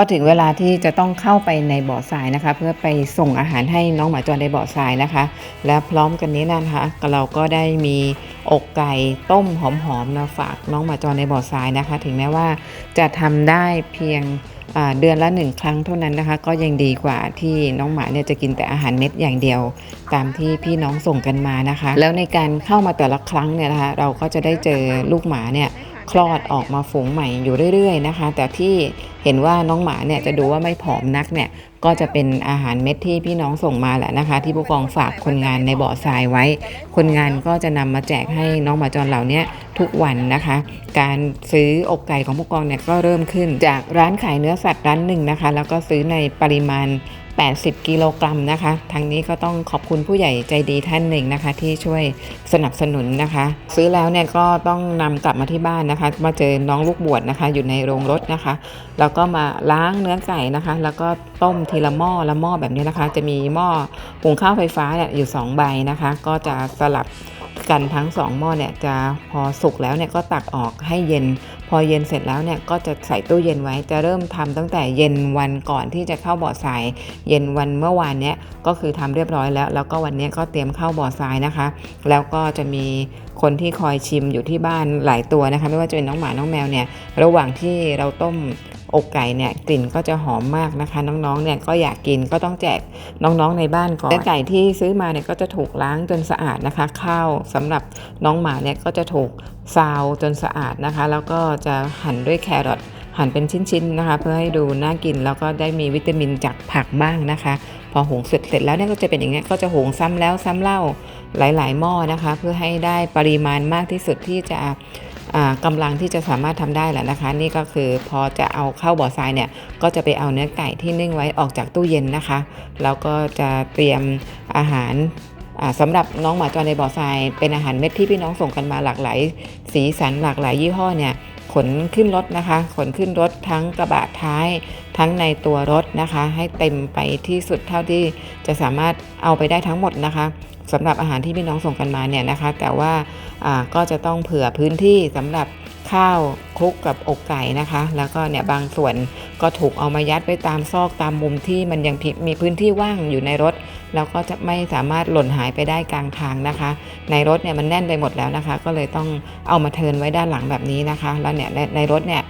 ก็ถึงเวลาที่จะต้องเข้าไปในบ่อทรายนะคะ เพื่อไปส่งอาหารให้น้องหมาจรในบ่อทรายนะคะ และพร้อมกันนี้นะคะเราก็ได้มีอกไก่ต้มหอมๆมาฝากน้องหมาจรในบ่อทรายนะคะ ถึงแม้ว่าจะทำได้เพียงเดือนละหนึ่งครั้งเท่านั้นนะคะ ก็ยังดีกว่าที่น้องหมาเนี่ยจะกินแต่อาหารเม็ดอย่างเดียว ตามที่พี่น้องส่งกันมานะคะ แล้วในการเข้ามาแต่ละครั้งเนี่ยนะคะ เราก็จะได้เจอลูกหมาเนี่ย คลอดออกมาฝูงใหม่อยู่เรื่อยๆนะคะ แต่ที่เห็นว่าน้องหมาเนี่ยจะดูว่าไม่ผอมนักเนี่ยก็จะเป็นอาหารเม็ดที่พี่น้องส่งมาแหละนะคะ ที่ผู้กองฝากคนงานในบ่อทรายไว้ คนงานก็จะนำมาแจกให้น้องหมาจรเหล่านี้ทุกวันนะคะ การซื้ออกไก่ของผู้กองเนี่ยก็เริ่มขึ้นจากร้านขายเนื้อสัตว์ร้านหนึ่งนะคะ แล้วก็ซื้อในปริมาณ 80 กิโลกรัมนะคะ ทางนี้ก็ต้องขอบคุณผู้ใหญ่ใจดีท่านหนึ่งนะคะ ที่ช่วยสนับสนุนนะคะ ซื้อแล้วเนี่ยก็ต้องนำกลับมาที่บ้านนะคะ มาเจอน้องลูกบวชนะคะ อยู่ในโรงรถนะคะ แล้วก็มาล้างเนื้อไก่นะคะ แล้วก็ต้มทีละหม้อละหม้อแบบนี้นะคะ จะมีหม้อหุงข้าวไฟฟ้าเนี่ยอยู่ 2 ใบนะคะ ก็จะสลับกันทั้ง 2 หม้อเนี่ยจะพอสุกแล้วเนี่ยก็ตักออกให้เย็น พอเย็นเสร็จแล้วเนี่ยก็จะใส่ตู้เย็นไว้จะเริ่มทำตั้งแต่เย็นวันก่อนที่จะเข้าบ่อทราย เย็นวันเมื่อวานเนี้ยก็คือทำเรียบร้อยแล้ว แล้วก็วันนี้ก็เตรียมเข้าบ่อทรายนะคะ แล้วก็จะมีคนที่คอยชิมอยู่ที่บ้านหลายตัวนะคะ ไม่ว่าจะเป็นน้องหมาน้องแมวเนี่ยระหว่างที่เราต้ม อกไก่เนี่ยกลิ่นก็จะหอมมากนะคะ น้องๆเนี่ยก็อยากกินก็ต้องแจกน้องๆในบ้านก่อนเนื้อไก่ที่ซื้อมาเนี่ยก็จะถูกล้างจนสะอาดนะคะ ข้าวสำหรับน้องหมาเนี่ยก็จะถูกซาวจนสะอาดนะคะ แล้วก็จะหั่นด้วยแครอทหั่นเป็นชิ้นๆนะคะ เพื่อให้ดูน่ากินแล้วก็ได้มีวิตามินจากผักบ้างนะคะ พอหุงเสร็จเสร็จแล้วเนี่ยก็จะเป็นอย่างเงี้ยก็จะหุงซ้ำแล้วซ้ำเล่าหลาย ๆ หม้อนะคะ เพื่อให้ได้ปริมาณมากที่สุดที่จะ กำกำลังที่จะสามารถทำได้แหละนะคะ นี่ก็คือพอจะเอาเข้าบ่อทรายเนี่ยก็จะไปเอาเนื้อไก่ที่นึ่งไว้ออกจากตู้เย็นนะคะแล้วก็จะเตรียมอาหารอ่าสำหรับน้องหมาจรในบ่อทรายเป็นอาหารเม็ดที่พี่น้องส่งกันมาหลากหลาย สีสันหลากหลายยี่ห้อเนี่ย ขนขึ้นรถนะคะ ขนขึ้นรถทั้งกระบะท้าย ทั้งในตัวรถนะคะ ให้เต็มไปที่สุดเท่าที่จะสามารถเอาไปได้ทั้งหมดนะคะสำหรับอาหารที่พี่น้องส่งกันมาเนี่ยนะคะ แต่ว่าก็จะต้องเผื่อพื้นที่สำหรับ ข้าวคลุกกับอกไก่นะคะ แล้วก็เนี่ยบางส่วนก็ถูกเอามายัดไว้ตามซอกตามมุมที่มันยังมีพื้นที่ว่างอยู่ในรถ แล้วก็จะไม่สามารถหล่นหายไปได้กลางทางนะคะ ในรถเนี่ยมันแน่นไปหมดแล้วนะคะ ก็เลยต้องเอามาเทินไว้ด้านหลังแบบนี้นะคะ แล้วเนี่ยในรถเนี่ย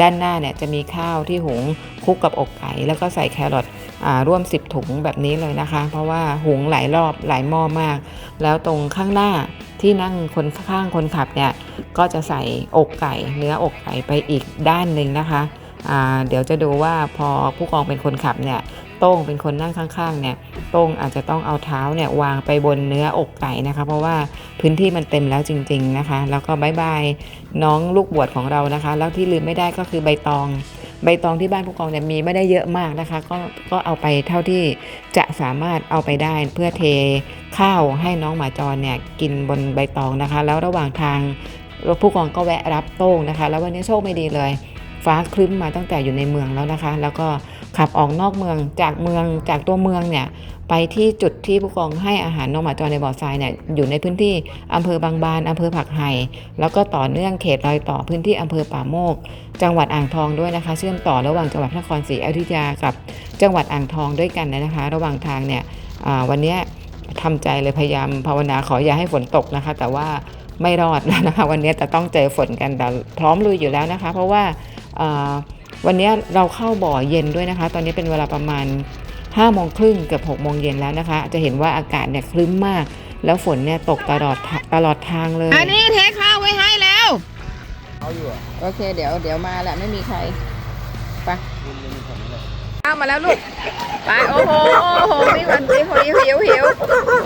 ด้านหน้าเนี่ยจะมีข้าวที่หุงคลุกกับอกไก่ แล้วก็ใส่แครอทร่วม 10 ถุงแบบนี้เลยนะคะ เพราะว่าหุงหลายรอบหลายหม้อมาก แล้วตรงข้างหน้าที่นั่งคนข้างคนขับเนี่ย ก็จะใส่อกไก่เนื้ออกไก่ไปอีกด้านหนึ่งนะคะเดี๋ยวจะดูว่าพอผู้กองเป็นคนขับเนี่ยโต้งเป็นคนนั่งข้างๆเนี่ยโต้งอาจจะต้องเอาเท้าเนี่ยวางไปบนเนื้ออกไก่นะคะ เพราะว่าพื้นที่มันเต็มแล้วจริง ๆนะคะ แล้วก็บายบายน้องลูกบวชของเรานะคะ แล้วที่ลืมไม่ได้ก็คือใบตอง ใบตองที่บ้านผู้กองเนี่ยมีไม่ได้เยอะมากนะคะ ก็ก็เอาไปเท่าที่จะสามารถเอาไปได้เพื่อเทข้าวให้น้องหมาจรเนี่ยกินบนใบตองนะคะ แล้วระหว่างทาง ผู้กองก็แวะรับโต้งนะคะ แล้ววันนี้โชคไม่ดีเลย ฟ้าครึ้มมาตั้งแต่อยู่ในเมืองแล้วนะคะ แล้วก็ขับออกนอกเมืองจากเมืองจากตัวเมืองเนี่ยไปที่จุดที่ผู้กองให้อาหารน้องหมาจรในบ่อทรายเนี่ยอยู่ในพื้นที่อำเภอบางบานอำเภอผักไห่แล้วก็ต่อเนื่องเขตรอยต่อพื้นที่อำเภอป่าโมก จังหวัดอ่างทองด้วยนะคะ เชื่อมต่อระหว่างจังหวัดนครศรีอยุธยากับ จังหวัดอ่างทองด้วยกันนะคะ ระหว่างทางเนี่ยวันนี้ยทำใจเลยพยายามภาวนาขออย่าให้ฝนตกนะคะ แต่ว่า ไม่รอดนะคะวันนี้จะต้องเจอฝนกันแต่พร้อมลุยอยู่แล้วนะคะ เพราะว่าอ่าวันนี้เราเข้าบ่อเย็นด้วยนะคะ ตอนนี้เป็นเวลาประมาณ5โมงครึ่งเกือบ6โมงเย็นแล้วนะคะ จะเห็นว่าอากาศเนี่ยครึ้มมาก แล้วฝนเนี่ยตกตลอดทาตลอดทางเลย อันนี้เทข้าวไว้ให้แล้วเอาอยู่อะโอเคเดี๋ยวเดี๋ยวมาแหละไม่มีใครไปมันมีผล เลยข้ามาแล้วลูก ไป โอ้โห โอ้โห นี่มันหิวหิวหิวหิว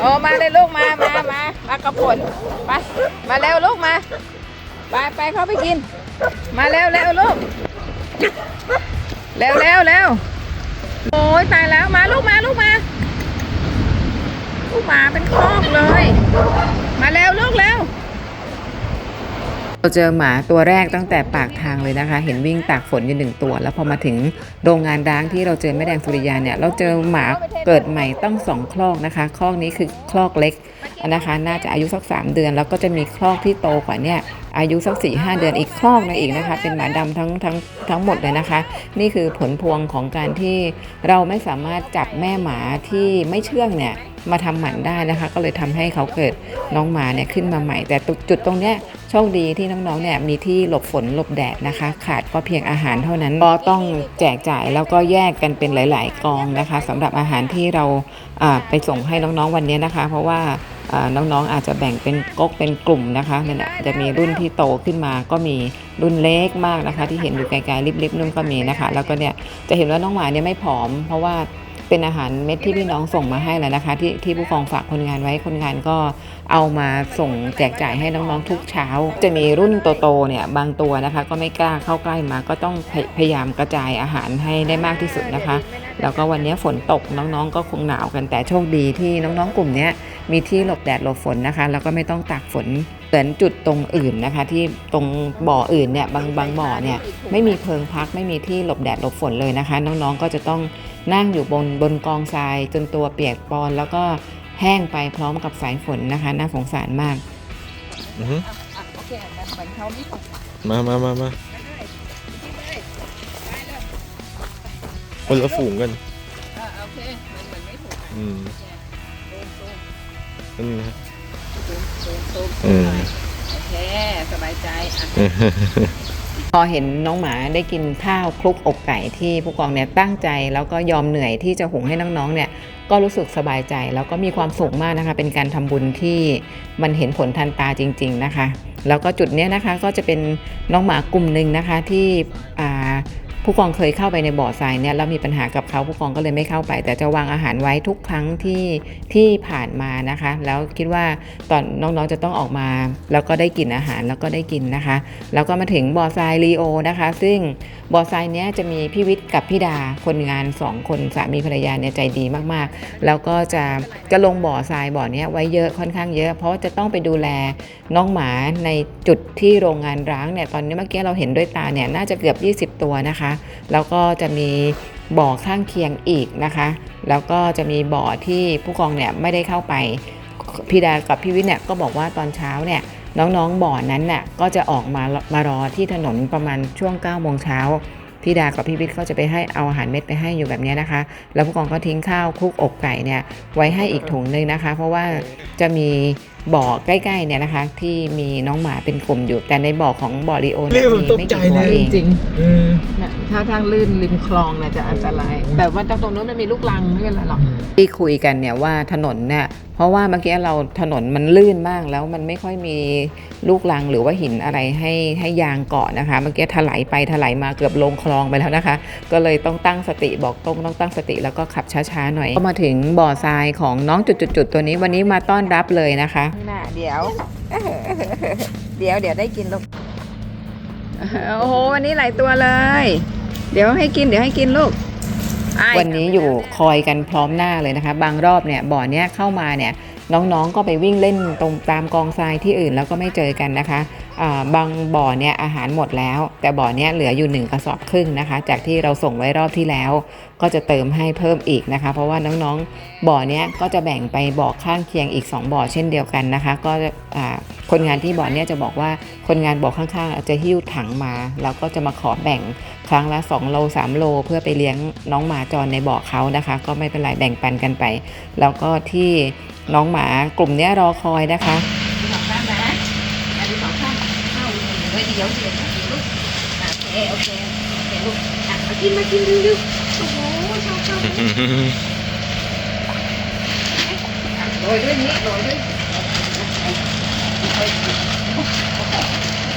โอ้มาเลยลูกมามามามากระผลไป มาเร็วลูกมา ไปไปเข้าไปกิน มาเร็วเร็วลูกเร็วเร็วเร็วโอ้ยตายแล้ว มาลูกมาลูกมา ลูกหมาเป็นคอกเลย มาเร็วลูกเร็ว เราเจอหมาตัวแรกตั้งแต่ปากทางเลยนะคะ เห็นวิ่งตากฝนอยู่หนึ่งตัว แล้วพอมาถึงโรงงานร้างที่เราเจอแม่แดงสุริยาเนี่ยเราเจอหมาเกิดใหม่ต้องสองคลอกนะคะคลอกนี้คือคลอกเล็กนะคะ น่าจะอายุสัก3เดือน แล้วก็จะมีคลอกที่โตกว่าเนี่ยอายุสักสี่ห้าเดือนอีกครอกนึงอีกนะคะ เป็นหมาดำทั้งทั้งทั้งหมดเลยนะคะ นี่คือผลพวงของการที่เราไม่สามารถจับแม่หมาที่ไม่เชื่องเนี่ยมาทำหมันได้นะคะ ก็เลยทำให้เขาเกิดน้องหมาเนี่ยขึ้นมาใหม่ แต่จุดตรงเนี้ย คดีที่น้องๆเนี่ยมีที่หลบฝนหลบแดดนะคะ ขาดก็เพียงอาหารเท่านั้นก็ต้องแจกจ่ายแล้วก็แยกกันเป็นหลาย ๆ กองนะคะสำหรับอาหารที่เราไปส่งให้น้องๆวันนี้นะคะ เพราะว่าน้องๆอาจจะแบ่งเป็นก๊กเป็นกลุ่มนะคะนั่นแหละจะมีรุ่นที่โตขึ้นมาก็มีรุ่นเล็กมากนะคะ ที่เห็นอยู่ไกลๆริบๆนู่นก็มีนะคะ แล้วก็เนี่ยจะเห็นว่าน้องหมาเนี่ยไม่ผอม เพราะว่าเป็นอาหารเม็ดที่พี่น้องส่งมาให้แล้วนะคะ ที่ที่ผู้กองฝากคนงานไว้คนงานก็ เอามาส่งแจกจ่ายให้น้องๆทุกเช้า จะมีรุ่นโตๆเนี่ยบางตัวนะคะ ก็ไม่กล้าเข้าใกล้มาก็ต้องพยพยายามกระจายอาหารให้ได้มากที่สุดนะคะ แล้วก็วันนี้ฝนตกน้องๆ ก็คงหนาวกันแต่โชคดีที่น้องๆกลุ่มนี้มีที่หลบแดดหลบฝนนะคะ แล้วก็ไม่ต้องตากฝนเหมือนจุดตรงอื่นนะคะ ที่ตรงบ่ออื่นเนี่ยบางบางบ่อเนี่ยไม่มีเพิงพักไม่มีที่หลบแดดหลบฝนเลยนะคะ น้องๆก็จะต้องนั่งอยู่บนบนกองทรายจนตัวเปียกปอนแล้วก็ แห้งไปพร้อมกับสายฝนนะคะ น่าสงสารมาก อือฮึอะโอเคเหมือนเหมือนเขาไม่ส่งมามามามามากินเลยไปเลยคนละฝูงกันอะโอเคเหมือนเหมือนไม่ถูกอะอืมซูมซูมนั่นนะซูมซูมซูมอืมโอเค สบายใจอะ พอเห็นน้องหมาได้กินข้าวคลุกอกไก่ที่ผู้กองเนี่ยตั้งใจ แล้วก็ยอมเหนื่อยที่จะหุงให้น้องๆเนี่ยก็รู้สึกสบายใจ แล้วก็มีความสุขมากนะคะ เป็นการทำบุญที่มันเห็นผลทันตาจริง ๆนะคะ แล้วก็จุดเนี้ยนะคะก็จะเป็นน้องหมากลุ่มหนึ่งนะคะที่อ่า ผู้กองเคยเข้าไปในบ่อทรายเนี่ยแล้วมีปัญหากับเขาผู้กองก็เลยไม่เข้าไป แต่จะวางอาหารไว้ทุกครั้งที่ที่ผ่านมานะคะ แล้วคิดว่าตอนน้องๆจะต้องออกมา แล้วก็ได้กินอาหารแล้วก็ได้กินนะคะ แล้วก็มาถึงบ่อทรายลีโอนะคะ ซึ่งบ่อทรายเนี้ยจะมีพี่วิทย์กับพี่ดาคนงานสองคนสามีภรรยาเนี่ยใจดีมากๆ แล้วก็จะจะลงบ่อทรายบ่อเนี้ยไว้เยอะค่อนข้างเยอะ เพราะว่าจะต้องไปดูแลน้องหมาในจุดที่โรงงานร้างเนี่ยตอนนี้เมื่อกี้เราเห็นด้วยตาเนี่ยน่าจะเกือบ 20 ตัวนะคะแล้วก็จะมีบ่อข้างเคียงอีกนะคะ แล้วก็จะมีบ่อที่ผู้กองเนี่ยไม่ได้เข้าไปพี่ดากับพี่วิทย์เนี่ยก็บอกว่าตอนเช้าเนี่ยน้องๆบ่อนั้นน่ะก็จะออกมามารอที่ถนนประมาณช่วง9ก้าโมงเช้าพี่ดากับพี่วิทย์ก็จะไปให้เอาอาหารเม็ดไปให้อยู่แบบนี้นะคะ แล้วผู้กองก็ทิ้งข้าวคุกอกไก่เนี่ยไว้ให้อีกถุงนึงนะคะ เพราะว่าจะมี บ่อใกล้ๆเนี่ยนะคะ ที่มีน้องหมาเป็นกลุ่มอยู่ แต่ในบ่อของบ่อรีโอเนี่ยมีไม่กี่ตัวเองอืมถ้าทางลื่นริมคลองเนี่ยจะอันตราย แบบว่าตรงนู้นมันมีลูกลังไม่เป็นไรหรอกที่คุยกันเนี่ยว่าถนนเนี่ยเพราะว่าเมื่อกี้เราถนนมันลื่นมากแล้วมันไม่ค่อยมีลูกลังหรือว่าหินอะไรให้ให้ยางเกาะนะคะเมื่อกี้ถลายไปถลายมาเกือบลงคลองไปแล้วนะคะ ก็เลยต้องตั้งสติบอกต้องต้องตั้งสติแล้วก็ขับช้าๆหน่อยก็มาถึงบ่อทรายของน้องจุดๆๆตัวนี้วันนี้มาต้อนรับเลยนะคะข้างหน้า เดี๋ยว เดี๋ยวเดี๋ยวได้กินลูกโอ้โหวันนี้หลายตัวเลย เดี๋ยวให้กินเดี๋ยวให้กินลูกอ้ายวันนี้อยู่คอยกันพร้อมหน้าเลยนะคะ บางรอบเนี่ยบ่อเนี้ยเข้ามาเนี่ยน้องๆก็ไปวิ่งเล่นตรงตามกองทรายที่อื่นแล้วก็ไม่เจอกันนะคะอ่า บางบ่อเนี่ยอาหารหมดแล้ว แต่บ่อเนี้ยเหลืออยู่หนึ่งกระสอบครึ่งนะคะ จากที่เราส่งไว้รอบที่แล้ว ก็จะเติมให้เพิ่มอีกนะคะ เพราะว่าน้องๆบ่อเนี้ยก็จะแบ่งไปบ่อข้างเคียงอีก 2 บ่อเช่นเดียวกันนะคะ ก็คนงานที่บ่อเนี้ยจะบอกว่าคนงานบ่อข้างๆจะหิ้วถังมา แล้วก็จะมาขอแบ่งครั้งละ2โล3โล เพื่อไปเลี้ยงน้องหมาจรในบ่อเขานะคะ ก็ไม่เป็นไรแบ่งปันกันไป แล้วก็ที่น้องหมากลุ่มเนี้ยรอคอยนะคะ สองข้างนะอันนี้สองข้างเข้าเดี๋ยวเดี๋ยวเดี๋ยวเดี๋ยวลูกอะโอเคโอเคโอเคลูกอะมากินมากินเร็วๆโอ้โหชอบชอบอะโรยด้วยนี้โรยด้วย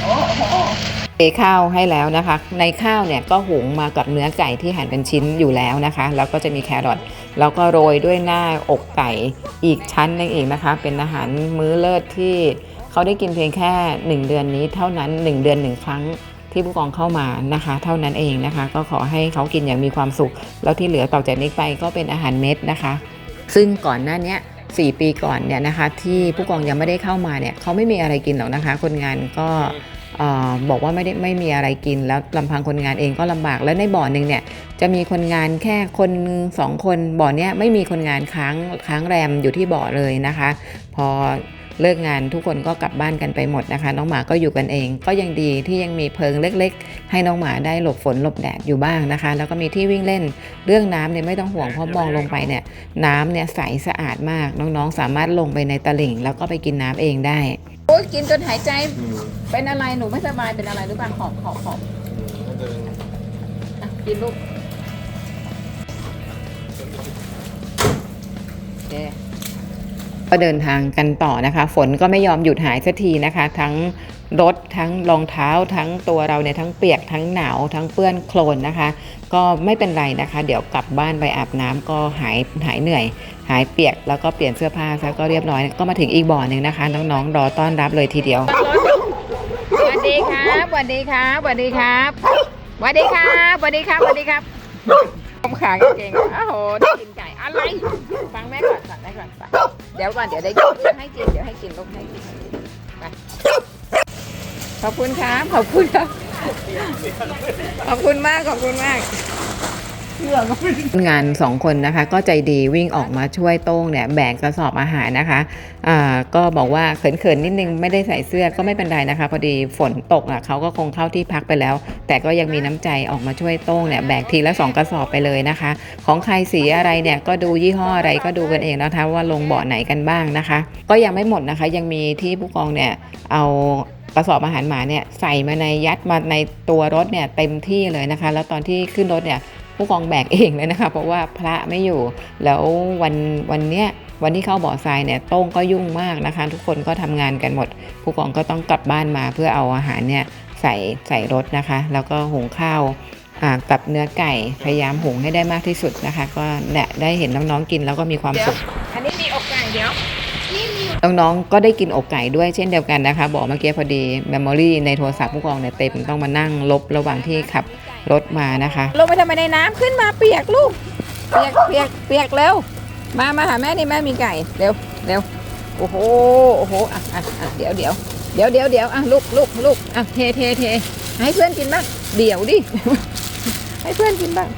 โอ้โหเทข้าวให้แล้วนะคะ ในข้าวเนี่ยก็หุงมากับเนื้อไก่ที่หั่นเป็นชิ้นอยู่แล้วนะคะ แล้วก็จะมีแครอทแล้วก็โรยด้วยหน้าอกไก่อีกชั้นหนึงเองนะคะ เป็นอาหารมื้อเลิศที่ เขาได้กินเพียงแค่ 1 เดือนนี้เท่านั้น 1 เดือน 1 ครั้งที่ผู้กองเข้ามานะคะ เท่านั้นเองนะคะ ก็ขอให้เขากินอย่างมีความสุข แล้วที่เหลือต่อจากนี้ไปก็เป็นอาหารเม็ดนะคะ ซึ่งก่อนหน้าเนี้ย4ปีก่อนเนี่ยนะคะ ที่ผู้กองยังไม่ได้เข้ามาเนี่ยเขาไม่มีอะไรกินหรอกนะคะ คนงานก็บอกว่าไม่ได้ไม่มีอะไรกินแล้วลำพังคนงานเองก็ลำบากแล้วในบ่อหนึ่งเนี่ยจะมีคนงานแค่คนสองคนบ่อเนี้ยไม่มีคนงานค้างค้างแรมอยู่ที่บ่อเลยนะคะ พอ เลิกงานทุกคนก็กลับบ้านกันไปหมดนะคะ น้องหมาก็อยู่กันเอง ก็ยังดีที่ยังมีเพิงเล็ก ๆ ให้น้องหมาได้หลบฝนหลบแดดอยู่บ้างนะคะ แล้วก็มีที่วิ่งเล่นเรื่องน้ำเนี่ยไม่ต้องห่วงเพราะมองลงไปเนี่ยน้ำเนี่ยใสสะอาดมากน้องๆ สามารถลงไปในตลิ่ง แล้วก็ไปกินน้ำเองได้ โอ้ยกินจนหายใจเป็นอะไรหนูไม่สบายเป็นอะไรหรือเปล่าหอบหอบหอบอะกินลูกโอเค ก็เดินทางกันต่อนะคะ ฝนก็ไม่ยอมหยุดหายสักทีนะคะ ทั้งรถทั้งรองเท้าทั้งตัวเราเนี่ยทั้งเปียกทั้งหนาวทั้งเปื้อนโคลนนะคะ ก็ไม่เป็นไรนะคะ เดี๋ยวกลับบ้านไปอาบน้ำก็หายหายเหนื่อย หายเปียกแล้วก็เปลี่ยนเสื้อผ้าซะก็เรียบร้อย ก็มาถึงอีกบ่อหนึ่งนะคะ น้องๆรอต้อนรับเลยทีเดียวสวัสดีครับสวัสดีครับสวัสดีครับสวัสดีครับสวัสดีครับสวัสดีครับผมขากางเก่งโอ้โหได้กินไก่อะไรฟังแม่ก่อนฟังแม่ก่อนไปเดี๋ยวก่อนเดี๋ยวได้กินเดี๋ยวให้กินเดี๋ยวให้กินลูกให้กินไปขอบคุณครับขอบคุณครับขอบคุณมากขอบคุณมาก งานสองคนนะคะก็ใจดีวิ่งออกมาช่วยโต้งเนี่ยแบกกระสอบอาหารนะคะอ่าก็บอกว่าเขินๆนิดนึงไม่ได้ใส่เสื้อก็ไม่เป็นไรนะคะ พอดีฝนตกอะเขาก็คงเข้าที่พักไปแล้ว แต่ก็ยังมีน้ำใจออกมาช่วยโต้งเนี่ยแบกทีละสองกระสอบไปเลยนะคะ ของใครสีอะไรเนี่ยก็ดูยี่ห้ออะไรก็ดูกันเองนะคะว่าลงเบาะไหนกันบ้างนะคะ ก็ยังไม่หมดนะคะยังมีที่ผู้กองเนี่ยเอากระสอบอาหารหมาเนี่ยใส่มาในยัดมาในตัวรถเนี่ยเต็มที่เลยนะคะ แล้วตอนที่ขึ้นรถเนี่ย ผู้กองแบกเองเลยนะคะ เพราะว่าพระไม่อยู่ แล้ววันวันเนี้ยวันที่เข้าบ่อทรายเนี่ยโต้งก็ยุ่งมากนะคะ ทุกคนก็ทำงานกันหมด ผู้กองก็ต้องกลับบ้านมาเพื่อเอาอาหารเนี่ยใส่ใส่รถนะคะ แล้วก็หุงข้าวอ่ากับเนื้อไก่พยายามหุงให้ได้มากที่สุดนะคะ ก็เนี่ยได้เห็นน้องๆกินแล้วก็มีความเดี๋ยวสุขอันนี้มีอกไก่เดี๋ยวนี่มีน้องๆ ก็ได้กินอกไก่ด้วยเช่นเดียวกันนะคะ บอกเมื่อกี้พอดีเมมโมรีในโทรศัพท์ผู้กองเนี่ยเต็มต้องมานั่งลบระหว่างที่ขับ รถมานะคะ ลงไปทำไมในน้ำขึ้นมาเปียกลูก เปียกเปียกเปียกเร็ว มามาหาแม่นี่แม่มีไก่เร็วเร็วโอ้โหโอ้โหอะอะอะเดี๋ยวเดี๋ยวเดี๋ยวเดี๋ยวเดี๋ยวอะลูกลูกลูกอะเทเทเทให้เพื่อนกินบ้างเดี๋ยวดิ ให้เพื่อนกินบ้าง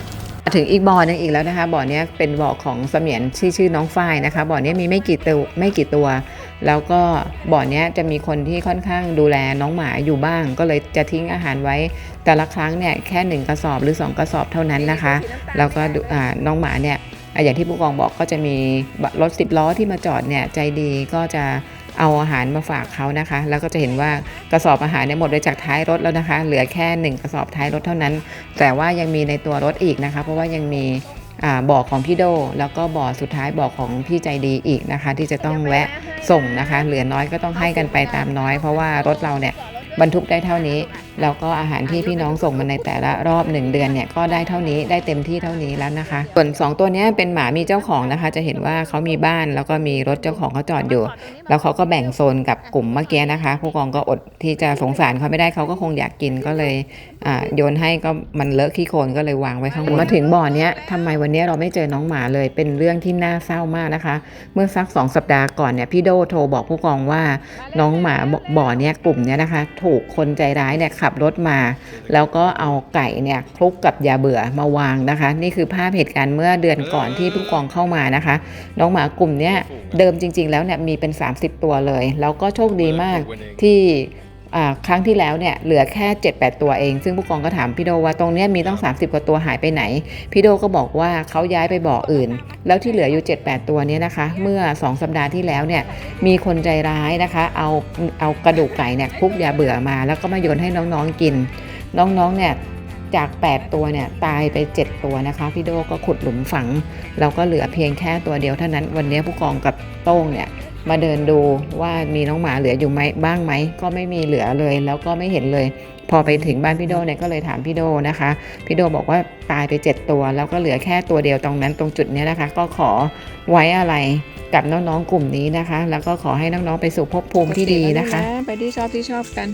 ถึงอีกบ่อหนึงอีกแล้วนะคะบ่อเนี้ยเป็นบ่อของเสมียนชื่อชื่อน้องฝ้ายนะคะบ่อเนี้ยมีไม่กี่ตัวไม่กี่ตัว แล้วก็บ่อเนี้ยจะมีคนที่ค่อนข้างดูแลน้องหมาอยู่บ้าง ก็เลยจะทิ้งอาหารไว้ แต่ละครั้งเนี่ยแค่หนึ่งกระสอบหรือสองกระสอบเท่านั้นนะคะ แล้วก็ดูอ่าน้องหมาเนี่ยอะอย่างที่ผู้กองบอกก็จะมีรถสิบล้อที่มาจอดเนี่ยใจดีก็จะเอาอาหารมาฝากเขานะคะ แล้วก็จะเห็นว่ากระสอบอาหารเนี่ยหมดไปจากท้ายรถแล้วนะคะ เหลือแค่หนึ่งกระสอบท้ายรถเท่านั้น แต่ว่ายังมีในตัวรถอีกนะคะ เพราะว่ายังมีอ่า บ่อของพี่โด แล้วก็บ่อสุดท้ายบ่อของพี่ใจดีอีกนะคะ ที่จะต้องแวะส่งนะคะ เหลือน้อยก็ต้องให้กันไปตามน้อย เพราะว่ารถเราเนี่ย บรรทุกได้เท่านี้ แล้วก็อาหารที่พี่น้องส่งมาในแต่ละรอบ 1 เดือนเนี่ยก็ได้เท่านี้ได้เต็มที่เท่านี้แล้วนะคะ ส่วน 2 ตัวนี้เป็นหมามีเจ้าของนะคะ จะเห็นว่าเขามีบ้านแล้วก็มีรถเจ้าของเขาจอดอยู่ แล้วเขาก็แบ่งโซนกับกลุ่มเมื่อกี้นะคะ ผู้กองก็อดที่จะสงสารเขาไม่ได้เขาก็คงอยากกินก็เลยโยนให้ก็มันเลอะขี้โคลนก็เลยวางไว้ข้างบนมาถึงบ่อเนี้ยทำไมวันนี้เราไม่เจอน้องหมาเลยเป็นเรื่องที่น่าเศร้ามากนะคะ เมื่อสักสองสัปดาห์ก่อนเนี่ยพี่โดโทรบอกผู้กองว่าน้องหมาบ่อเนี้ยกลุ่มเนี้ยนะคะถูกคนใจร้ายเนี่ยขับรถมา แล้วก็เอาไก่เนี่ยคลุกกับยาเบื่อมาวางนะคะ นี่คือภาพเหตุการณ์เมื่อเดือนก่อนที่ผู้กองเข้ามานะคะ น้องหมากลุ่มเนี้ยเดิมจริง ๆ แล้วเนี่ยมีเป็น 30 ตัวเลย แล้วก็โชคดีมากที่ ครั้งที่แล้วเนี่ยเหลือแค่ 7-8 ตัวเอง ซึ่งผู้กองก็ถามพี่โดว่าตรงเนี้ยมีต้อง 30 กว่าตัวหายไปไหน พี่โดก็บอกว่าเขาย้ายไปบ่ออื่น แล้วที่เหลืออยู่ 7-8 ตัวเนี้นะคะ เมื่อ 2 สัปดาห์ที่แล้วเนี่ยมีคนใจร้ายนะคะ เอาเอากระดูกไก่เนี่ยคลุกยาเบื่อมา แล้วก็มาโยนให้น้องๆกิน น้องๆเนี่ยจาก 8 ตัวเนี่ยตายไป 7 ตัวนะคะพี่โดก็ขุดหลุมฝัง เราก็เหลือเพียงแค่ตัวเดียวเท่านั้นวันนี้ผู้กองกับโต้งเนี่ย มาเดินดูว่ามีน้องหมาเหลืออยู่ไหมบ้างไหมก็ไม่มีเหลือเลย แล้วก็ไม่เห็นเลย พอไปถึงบ้านพี่โดเนี่ยก็เลยถามพี่โดนะคะพี่โดบอกว่าตายไป 7 ตัว แล้วก็เหลือแค่ตัวเดียวตรงนั้นตรงจุดเนี้ยนะคะ ก็ขอไว้อะไรกับน้องๆกลุ่มนี้นะคะ แล้วก็ขอให้น้องๆไปสู่ภพภูมิที่ดีนะคะ ไปที่ชอบที่ชอบกัน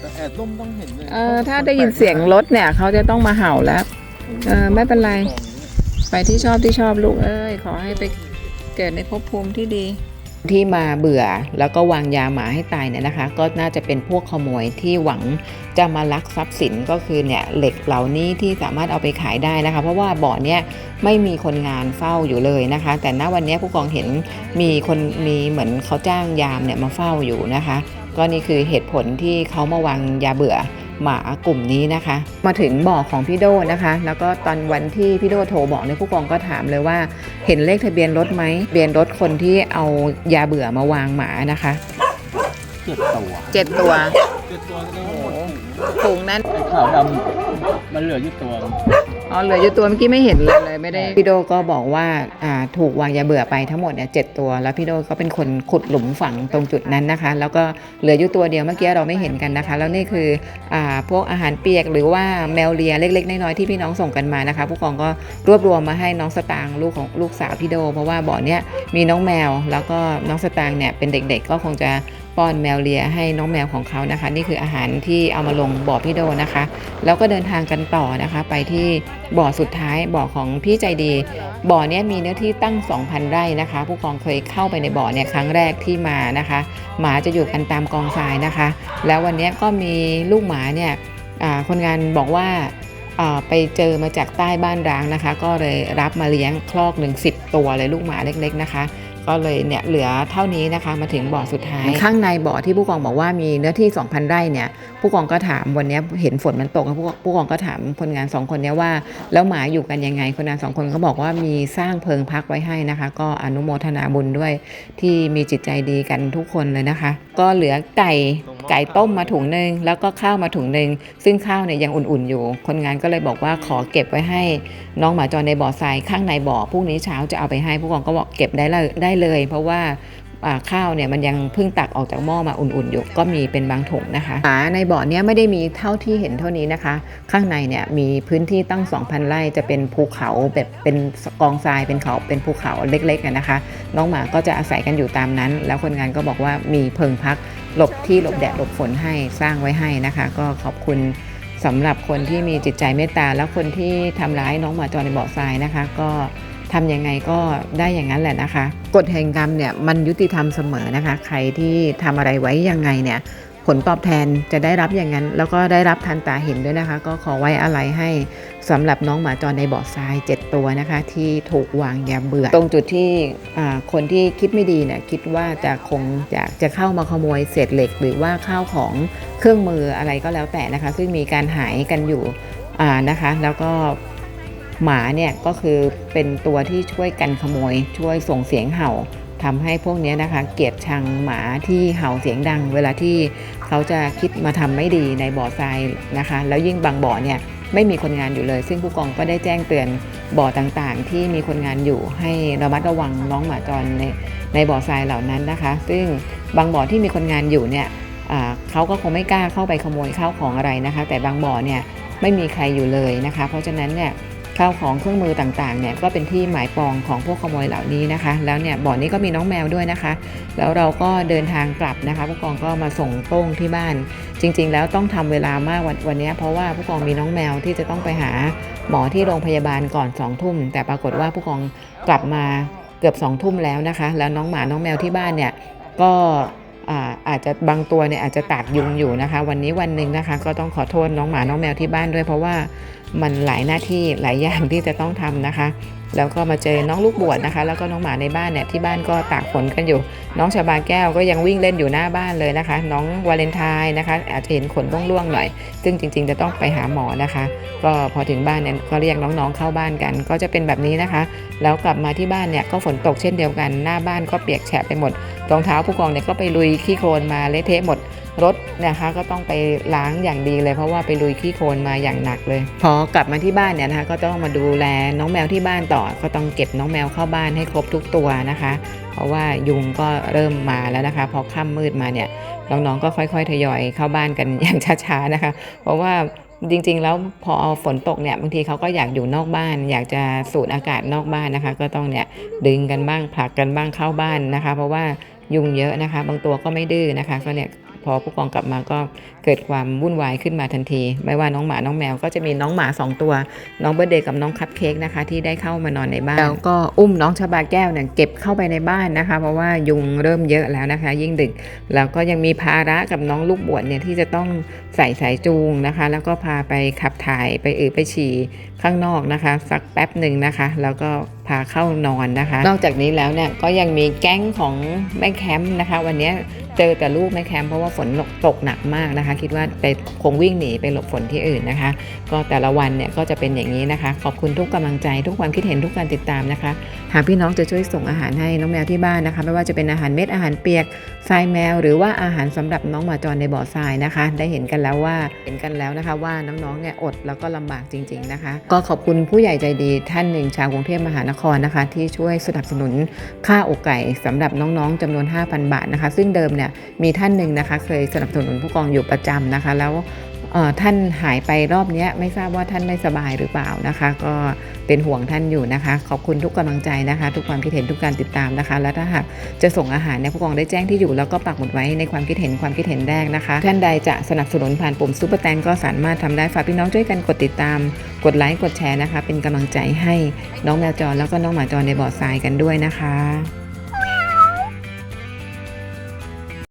แต่แอบร่มต้องเห็นเลยเออถ้าได้ยินเสียงรถเนี่ย เขาจะต้องมาเห่าแล้ว เออไม่เป็นไร ไปที่ชอบที่ชอบลูกเอ้ยขอให้ไปเกิดในภพภูมิที่ดีที่มาเบื่อแล้วก็วางยาหมาให้ตายเนี่ยนะคะ ก็น่าจะเป็นพวกขโมยที่หวังจะมาลักทรัพย์สินก็คือเนี่ยเหล็กเหล่านี้ที่สามารถเอาไปขายได้นะคะ เพราะว่าบ่อเนี่ยไม่มีคนงานเฝ้าอยู่เลยนะคะ แต่ณวันนี้ผู้กองเห็นมีคนมีเหมือนเขาจ้างยามเนี่ยมาเฝ้าอยู่นะคะ ก็นี่คือเหตุผลที่เขามาวางยาเบื่อ หมากลุ่มนี้นะคะ มาถึงบ่อของพี่โดนะคะ แล้วก็ตอนวันที่พี่โดโทรบอกเนี่ยผู้กองก็ถามเลยว่า เห็นเลขทะเบียนรถไหมทะเบียนรถคนที่เอายาเบื่อมาวางหมานะคะเจ็ดตัวเจ็ดตัวเจ็ดตัวก็หมดถุงนั้นไอ้ขาวดำมันเหลืออยู่ตัว อ๋อเหลืออยู่ตัวเมื่อกี้ไม่เห็นเลยเลยไม่ได้พี่โดก็บอกว่าอ่าถูกวางยาเบื่อไปทั้งหมดเนี่ยเจ็ดตัว แล้วพี่โดก็เป็นคนขุดหลุมฝังตรงจุดนั้นนะคะ แล้วก็เหลืออยู่ตัวเดียวเมื่อกี้เราไม่เห็นกันนะคะ แล้วนี่คืออ่าพวกอาหารเปียกหรือว่าแมวเลียเล็กๆน้อยๆที่พี่น้องส่งกันมานะคะผู้กองก็รวบรวมมาให้น้องสตางค์ลูกของลูกสาวพี่โด เพราะว่าบ่อเนี้ยมีน้องแมว แล้วก็น้องสตางค์เนี่ยเป็นเด็ก ๆ ก็คงจะ ป้อนแมวเลียให้น้องแมวของเขานะคะ นี่คืออาหารที่เอามาลงบ่อพี่โดนะคะ แล้วก็เดินทางกันต่อนะคะ ไปที่บ่อสุดท้ายบ่อของพี่ใจดี บ่อเนี้ยมีเนื้อที่ตั้ง 2,000 ไร่นะคะ ผู้กองเคยเข้าไปในบ่อเนี่ยครั้งแรกที่มานะคะ หมาจะอยู่กันตามกองทรายนะคะ แล้ววันนี้ก็มีลูกหมาเนี่ยอ่าคนงานบอกว่าอ่าไปเจอมาจากใต้บ้านร้างนะคะ ก็เลยรับมาเลี้ยงคลอกหนึ่งสิบตัวเลยลูกหมาเล็กๆนะคะ ก็เลยเนี่ยเหลือเท่านี้นะคะมาถึงบ่อสุดท้าย ข้างในบ่อที่ผู้กองบอกว่ามีเนื้อที่ 2,000 ไร่เนี่ยผู้กองก็ถามวันนี้เห็นฝนมันตกผู้ผู้กองก็ถามคนงานสองคนเนี้ยว่า แล้วหมาอยู่กันยังไงคนงานสองคนก็บอกว่ามีสร้างเพิงพักไว้ให้นะคะ ก็อนุโมทนาบุญด้วยที่มีจิตใจดีกันทุกคนเลยนะคะ ก็เหลือไก่ ไก่ต้มมาถุงหนึ่งแล้วก็ข้าวมาถุงหนึ่งซึ่งข้าวเนี่ยยังอุ่นๆอยู่ คนงานก็เลยบอกว่าขอเก็บไว้ให้น้องหมาจรในบ่อทรายข้างในบ่อพรุ่งนี้เช้าจะเอาไปให้ผู้กองก็บอกเก็บได้เลยได้เลย เพราะว่าข้าวเนี่ยมันยังเพิ่งตักออกจากหม้อมาอุ่นๆอยู่ก็มีเป็นบางถุงนะคะหาในบ่อเนี้ยไม่ได้มีเท่าที่เห็นเท่านี้นะคะ ข้างในเนี่ยมีพื้นที่ตั้ง 2,000 ไร่จะเป็นภูเขาแบบเป็นกองทรายเป็นเขาเป็นภูเขาเล็กๆนะคะ น้องหมาก็จะอาศัยกันอยู่ตามนั้น แล้วคนงานก็บอกว่ามีเพิงพัก หลบที่หลบแดดหลบฝนให้สร้างไว้ให้นะคะ ก็ขอบคุณสำหรับคนที่มีจิตใจเมตตา แล้วคนที่ทำร้ายน้องหมาจรในบ่อทรายนะคะ ก็ทำยังไงก็ได้อย่างนั้นแหละนะคะ กฎแห่งกรรมเนี่ยมันยุติธรรมเสมอนะคะ ใครที่ทำอะไรไว้ยังไงเนี่ย ผลตอบแทนจะได้รับอย่างนั้น แล้วก็ได้รับทันตาเห็นด้วยนะคะ ก็ขอไว้อะไรให้สำหรับน้องหมาจรในบ่อทราย 7 ตัวนะคะ ที่ถูกวางยาเบื่อ ตรงจุดที่คนที่คิดไม่ดีเนี่ยคิดว่าจะคงจะจะเข้ามาขโมยเศษเหล็ก หรือว่าข้าวของเครื่องมืออะไรก็แล้วแต่นะคะ ซึ่งมีการหายกันอยู่นะคะ แล้วก็หมาเนี่ยก็คือเป็นตัวที่ช่วยกันขโมย ช่วยส่งเสียงเห่า ทำให้พวกนี้นะคะ เกลียดชังหมาที่เห่าเสียงดัง เวลาที่เขาจะคิดมาทำไม่ดีในบ่อทรายนะคะ แล้วยิ่งบางบ่อเนี่ยไม่มีคนงานอยู่เลย ซึ่งผู้กองก็ได้แจ้งเตือนบ่อต่างๆ ที่มีคนงานอยู่ให้ระมัดระวังน้องหมาจรในในบ่อทรายเหล่านั้นนะคะ ซึ่งบางบ่อที่มีคนงานอยู่เนี่ยเขาก็คงไม่กล้าเข้าไปขโมยข้าวของอะไรนะคะ แต่บางบ่อเนี่ยไม่มีใครอยู่เลยนะคะ เพราะฉะนั้นเนี่ย ข้าวของเครื่องมือต่างๆเนี่ยก็เป็นที่หมายปองของพวกขโมยเหล่านี้นะคะ แล้วเนี่ยบ่อนนี้ก็มีน้องแมวด้วยนะคะ แล้วเราก็เดินทางกลับนะคะผู้กองก็มาส่งโต้งที่บ้าน จริง ๆ แล้วต้องทำเวลามากวันวันนี้เพราะว่าผู้กองมีน้องแมวที่จะต้องไปหาหมอที่โรงพยาบาลก่อน2องทุ่มแต่ปรากฏว่าผู้กองกลับมาเกือบ2องทุ่มแล้วนะคะ แล้วน้องหมาน้องแมวที่บ้านเนี่ยก็ อาอาจจะบางตัวเนี่ยอาจจะตากยุงอยู่นะคะ วันนี้วันหนึ่งนะคะ ก็ต้องขอโทษน้องหมาน้องแมวที่บ้านด้วย เพราะว่ามันหลายหน้าที่หลายอย่างที่จะต้องทำนะคะ แล้วก็มาเจอน้องลูกบวชนะคะ แล้วก็น้องหมาในบ้านเนี่ยที่บ้านก็ตากฝนกันอยู่ น้องชาบาแก้วก็ยังวิ่งเล่นอยู่หน้าบ้านเลยนะคะ น้องวาเลนไทน์นะคะ อาจจะเห็นขนร่วงๆหน่อย ซึ่งจริง ๆ จะต้องไปหาหมอนะคะ ก็พอถึงบ้านเนี่ยก็เรียกน้องๆเข้าบ้านกัน ก็จะเป็นแบบนี้นะคะ แล้วกลับมาที่บ้านเนี่ยก็ฝนตกเช่นเดียวกัน หน้าบ้านก็เปียกแฉะไปหมดรองเท้าผู้กองเนี่ยก็ไปลุยขี้โคลนมาเละเทะหมด รถนะคะก็ต้องไปล้างอย่างดีเลย เพราะว่าไปลุยขี้โคลนมาอย่างหนักเลย พอกลับมาที่บ้านเนี่ยนะคะก็ต้องมาดูแลน้องแมวที่บ้านต่อ ก็ต้องเก็บน้องแมวเข้าบ้านให้ครบทุกตัวนะคะ เพราะว่ายุงก็เริ่มมาแล้วนะคะ พอค่ำมืดมาเนี่ยน้องๆก็ค่อย ๆ ทยอยเข้าบ้านกันอย่างช้าๆนะคะ เพราะว่าจริงๆ แล้วพอฝนตกเนี่ยบางทีเขาก็อยากอยู่นอกบ้าน อยากจะสูดอากาศนอกบ้านนะคะ ก็ต้องเนี่ยดึงกันบ้างผลักกันบ้างเข้าบ้านนะคะ เพราะว่ายุงเยอะนะคะ บางตัวก็ไม่ดื้อนะคะ ก็เนี่ย พอผู้กองกลับมาก็เกิดความวุ่นวายขึ้นมาทันที ไม่ว่าน้องหมาน้องแมวก็จะมีน้องหมาสองตัว น้องเบอร์เดย์กับน้องคัพเค้กนะคะ ที่ได้เข้ามานอนในบ้าน แล้วก็อุ้มน้องชาบาแก้วเนี่ยเก็บเข้าไปในบ้านนะคะ เพราะว่ายุงเริ่มเยอะแล้วนะคะ ยิ่งดึก แล้วก็ยังมีภาระกับน้องลูกบวชเนี่ยที่จะต้องใส่สายจูงนะคะ แล้วก็พาไปขับถ่ายไปอือไปฉี่ข้างนอกนะคะ สักแป๊บหนึ่งนะคะ แล้วก็พาเข้านอนนะคะ นอกจากนี้แล้วเนี่ยก็ยังมีแก๊งของแม่แคมป์นะคะ วันนี้ เจอแต่ลูกแม่แคมป์เพราะว่าฝนตกหนักมากนะคะ คิดว่าไปคงวิ่งหนีไปหลบฝนที่อื่นนะคะ ก็แต่ละวันเนี่ยก็จะเป็นอย่างนี้นะคะ ขอบคุณทุกกำลังใจทุกความคิดเห็นทุกการติดตามนะคะ หากพี่น้องจะช่วยส่งอาหารให้น้องแมวที่บ้านนะคะ ไม่ว่าจะเป็นอาหารเม็ดอาหารเปียกทรายแมว หรือว่าอาหารสำหรับน้องหมาจรในบ่อทรายนะคะ ได้เห็นกันแล้วว่าเห็นกันแล้วนะคะว่าน้องๆเนี่ยอดแล้วก็ลำบากจริง ๆนะคะ ก็ขอบคุณผู้ใหญ่ใจดีท่านหนึ่งชาวกรุงเทพมหานครนะคะ ที่ช่วยสนับสนุนค่าอกไก่สำหรับน้องๆจำนวน 5,000 บาทนะคะ ซึ่งเดิมเนี่ยมีท่านหนึ่งนะคะเคยสนับสนุนผู้กองอยู่ประจำนะคะ แล้วท่านหายไปรอบนี้ไม่ทราบว่าท่านไม่สบายหรือเปล่านะคะ ก็เป็นห่วงท่านอยู่นะคะ ขอบคุณทุกกำลังใจนะคะ ทุกความคิดเห็นทุกการติดตามนะคะ และถ้าหากจะส่งอาหารเนี่ยผู้กองได้แจ้งที่อยู่แล้วก็ปักหมุดไว้ในความคิดเห็นความคิดเห็นแรกนะคะ ท่านใดจะสนับสนุนผ่านปุ่มซุปเปอร์แตงก็สามารถทำได้ฝากพี่น้องช่วยกันกดติดตาม กดไลค์กดแชร์นะคะ เป็นกำลังใจให้น้องแมวจรแล้วก็น้องหมาจรในบ่อทรายกันด้วยนะคะ